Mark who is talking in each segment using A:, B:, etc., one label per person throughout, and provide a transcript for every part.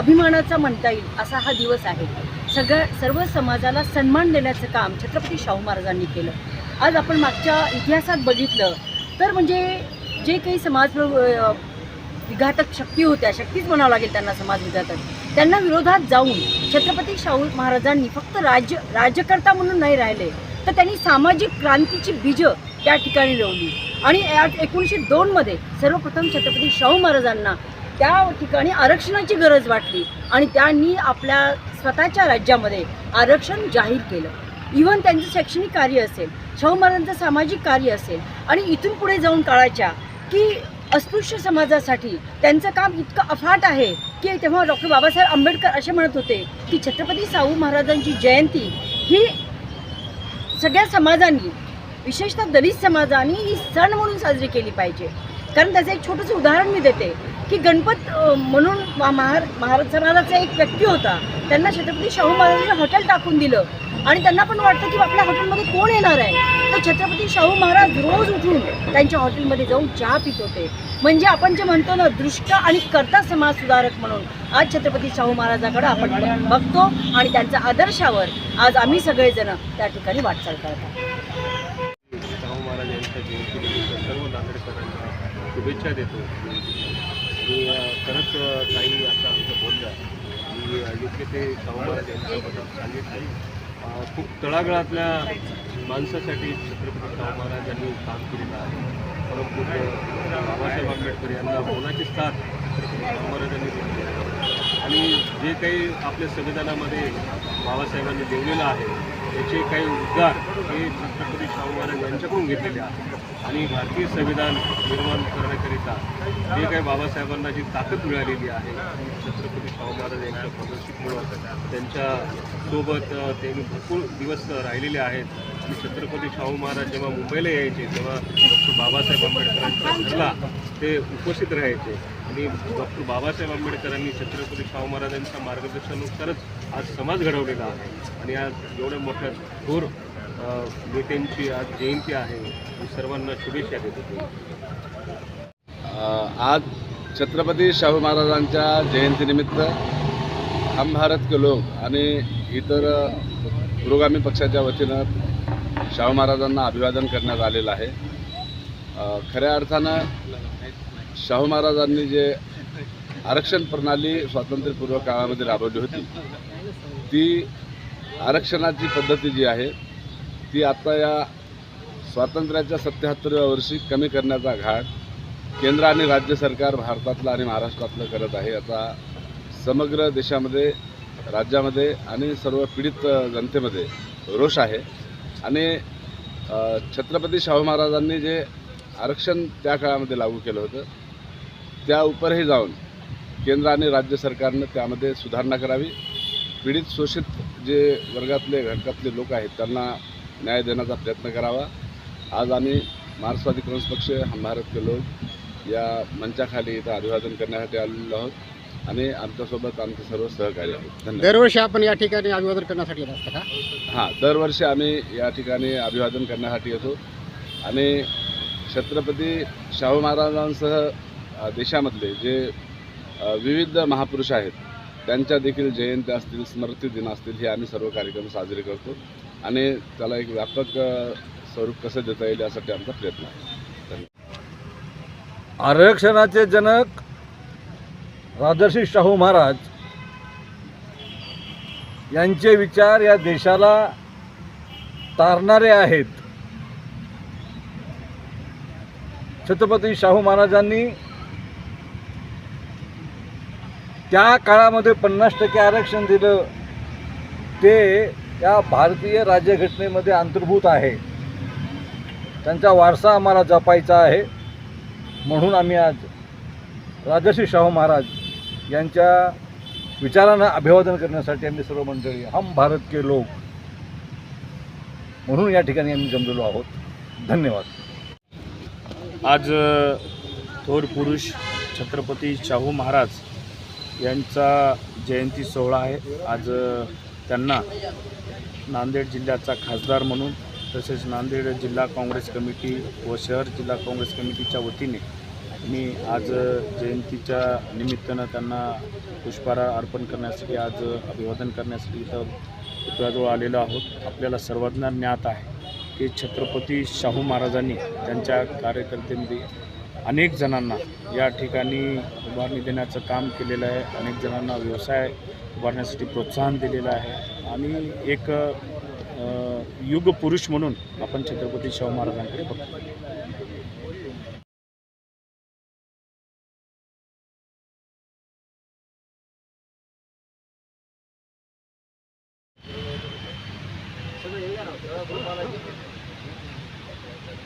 A: अभिमानाचा म्हणता येईल असा हा दिवस आहे. सगळ्या सर्व समाजाला सन्मान देण्याचं काम छत्रपती शाहू महाराजांनी केलं. आज आपण मागच्या इतिहासात बघितलं तर म्हणजे जे काही समाज विघातक शक्ती होत्या शक्तीच म्हणावं लागेल त्यांना समाज विघातक त्यांना विरोधात जाऊन छत्रपती शाहू महाराजांनी फक्त राज्य राज्यकर्ता म्हणून नाही राहिले तर त्यांनी सामाजिक क्रांतीची बीजं त्या ठिकाणी रोवली आणि एकोणीसशे दोनमध्ये सर्वप्रथम छत्रपती शाहू महाराजांना त्या ठिकाणी आरक्षणाची गरज वाटली आणि त्यांनी आपल्या स्वतःच्या राज्यामध्ये आरक्षण जाहीर केलं. इव्हन त्यांचं शैक्षणिक कार्य असेल शाहू महाराजांचं सामाजिक कार्य असेल आणि इथून पुढे जाऊन काळाच्या की अस्पृश्य समाजासाठी त्यांचं काम इतकं अफाट आहे की तेव्हा डॉक्टर बाबासाहेब आंबेडकर असे म्हणत होते की छत्रपती शाहू महाराजांची जयंती ही सगळ्या समाजांनी विशेषतः दलित समाजाने ही सण म्हणून साजरी केली पाहिजे. कारण त्याचं एक छोटंसं उदाहरण मी देते. की गणपत म्हणून महार महाराज समाजाचा एक व्यक्ती होता. त्यांना छत्रपती शाहू महाराजांनी हॉटेल टाकून दिलं. आणि त्यांना पण वाटतं की आपल्या हॉटेलमध्ये कोण येणार आहे? तर छत्रपती शाहू महाराज रोज उठून त्यांच्या हॉटेलमध्ये जाऊन चहा पित होते. म्हणजे आपण जे म्हणतो ना दृष्ट आणि कर्ता समाज सुधारक म्हणून आज छत्रपती शाहू महाराजाकडे आपण बघतो आणि त्यांच्या आदर्शावर आज आम्ही सगळेजण त्या ठिकाणी वाटचाल करत
B: शाहू महाराज यांच्या जयंतीनिमित्त सर्व नांदेडकरांना शुभेच्छा देतो. आणि खरंच काही आता आमचं बोललं की योग्य ते शाहू महाराज यांच्याबद्दल सांगितलं खूप तळागळातल्या माणसासाठी छत्रपती शाहू महाराजांनी काम केलेलं आहे. परंतु बाबासाहेब आंबेडकर यांना मोलाची साथ छत्रपती शाहू महाराजांनी दिली. आणि जे काही आपल्या संविधानामध्ये बाबासाहेबांनी देवलेलं आहे त्याचे काही उद्गार हे छत्रपती शाहू महाराज यांच्याकडून घेतलेले आहेत. आणि भारतीय संविधान निर्माण करण्याकरिता जे काही बाबासाहेबांना जी ताकद मिळालेली आहे छत्रपती शाहू महाराज यांच्या प्रदर्शितमुळं त्यांच्यासोबत ते भरपूर दिवस राहिलेले आहेत. आणि छत्रपती शाहू महाराज जेव्हा मुंबईला यायचे तेव्हा डॉक्टर बाबासाहेब आंबेडकरांच्या घरला ते उपस्थित राहायचे. आणि डॉक्टर बाबासाहेब आंबेडकरांनी छत्रपती शाहू महाराजांच्या मार्गदर्शनानुसारच आज समाज घडवलेला आहे. आणि आज एवढ्या मोठ्या थोर नेत्यांची आज जयंती आहे. मी सर्वांना शुभेच्छा देतो.
C: अ, आज छत्रपती शाहू महाराजांच्या जयंतीनिमित्त हम भारत के लोक आणि इतर पुरोगामी पक्षाच्या वतीनं शाहू महाराजांना अभिवादन करण्यात आलेलं आहे. खऱ्या अर्थानं शाहू महाराजांनी जे आरक्षण प्रणाली स्वातंत्र्यपूर्व काळामध्ये राबवली होती ती आरक्षणाची पद्धती जी आहे ती आता या स्वातंत्र्याच्या सत्याहत्तरव्या वर्षी कमी करण्याचा घाट केंद्र आणि राज्य सरकार भारतातलं आणि महाराष्ट्रातलं करत आहे. आता समग्र देशामध्ये राज्यामध्ये आणि सर्व पीडित जनतेमध्ये रोष आहे. आणि छत्रपती शाहू महाराजांनी जे आरक्षण त्या काळामध्ये लागू केलं होतं त्या उपरही जाऊन केंद्र आणि राज्य सरकारनं त्यामध्ये सुधारणा करावी. पीडित शोषित जे वर्गातले घटकातले लोक आहेत त्यांना न्याय देण्याचा प्रयत्न करावा. आज आम्ही मार्क्सवादी काँग्रेस पक्ष हम भारत के लोक या मंचाखाली इथं अभिवादन करण्यासाठी आलेलो आहोत आणि आमच्यासोबत आमचे सर्व सहकारी आहेत. धन्यवाद.
D: दरवर्षी आपण या ठिकाणी अभिवादन करण्यासाठी येत असता का?
C: हां दरवर्षी आम्ही या ठिकाणी अभिवादन करण्यासाठी येतो. आणि छत्रपती शाहू महाराजांसह देशामधले जे विविध महापुरुष आहेत त्यांच्या देखील जयंत्या असतील स्मृती दिन असतील हे आम्ही सर्व कार्यक्रम साजरे करतो. आणि त्याला एक व्यापक स्वरूप कसं देता येईल यासाठी आमचा प्रयत्न आहे.
E: आरक्षणाचे जनक राजर्षी शाहू महाराज यांचे विचार या देशाला तारणारे आहेत. छत्रपती शाहू महाराजांनी त्या काळामध्ये पन्नास टक्के आरक्षण दिलं ते या भारतीय राज्यघटनेमध्ये अंतर्भूत आहे. त्यांचा वारसा आम्हाला जपायचा आहे. म्हणून आम्ही आज राजर्षी शाहू महाराज यांच्या विचारांना अभिवादन करण्यासाठी आम्ही सर्व मंडळी हम भारत के लोक म्हणून या ठिकाणी आम्ही जमलेलो आहोत. धन्यवाद.
F: आज थोर पुरुष छत्रपती शाहू महाराज यांचा जयंती सोहळा आहे. आज त्यांना नांदेड जिल्ह्याचा खासदार म्हणून तसेच नांदेड जिल्हा काँग्रेस कमिटी व शहर जिल्हा काँग्रेस कमिटीच्या वतीने मी आज जयंतीच्या निमित्तानं त्यांना पुष्पहार अर्पण करण्यासाठी आज अभिवादन करण्यासाठी इथं पुतळ्याजवळ आलेलो आहोत. आपल्याला सर्वांना ज्ञात आहे की छत्रपती शाहू महाराजांनी त्यांच्या कार्यकर्त्यांमध्ये अनेक जणांना या ठिकाणी उभारणी देण्याचं काम केलेलं आहे. अनेक जणांना व्यवसाय उभारण्यासाठी प्रोत्साहन दिलेलं आहे. आणि एक युग पुरुष म्हणून आपण छत्रपती शाहू महाराजांकडे बघतो.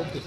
F: ಓಕೆ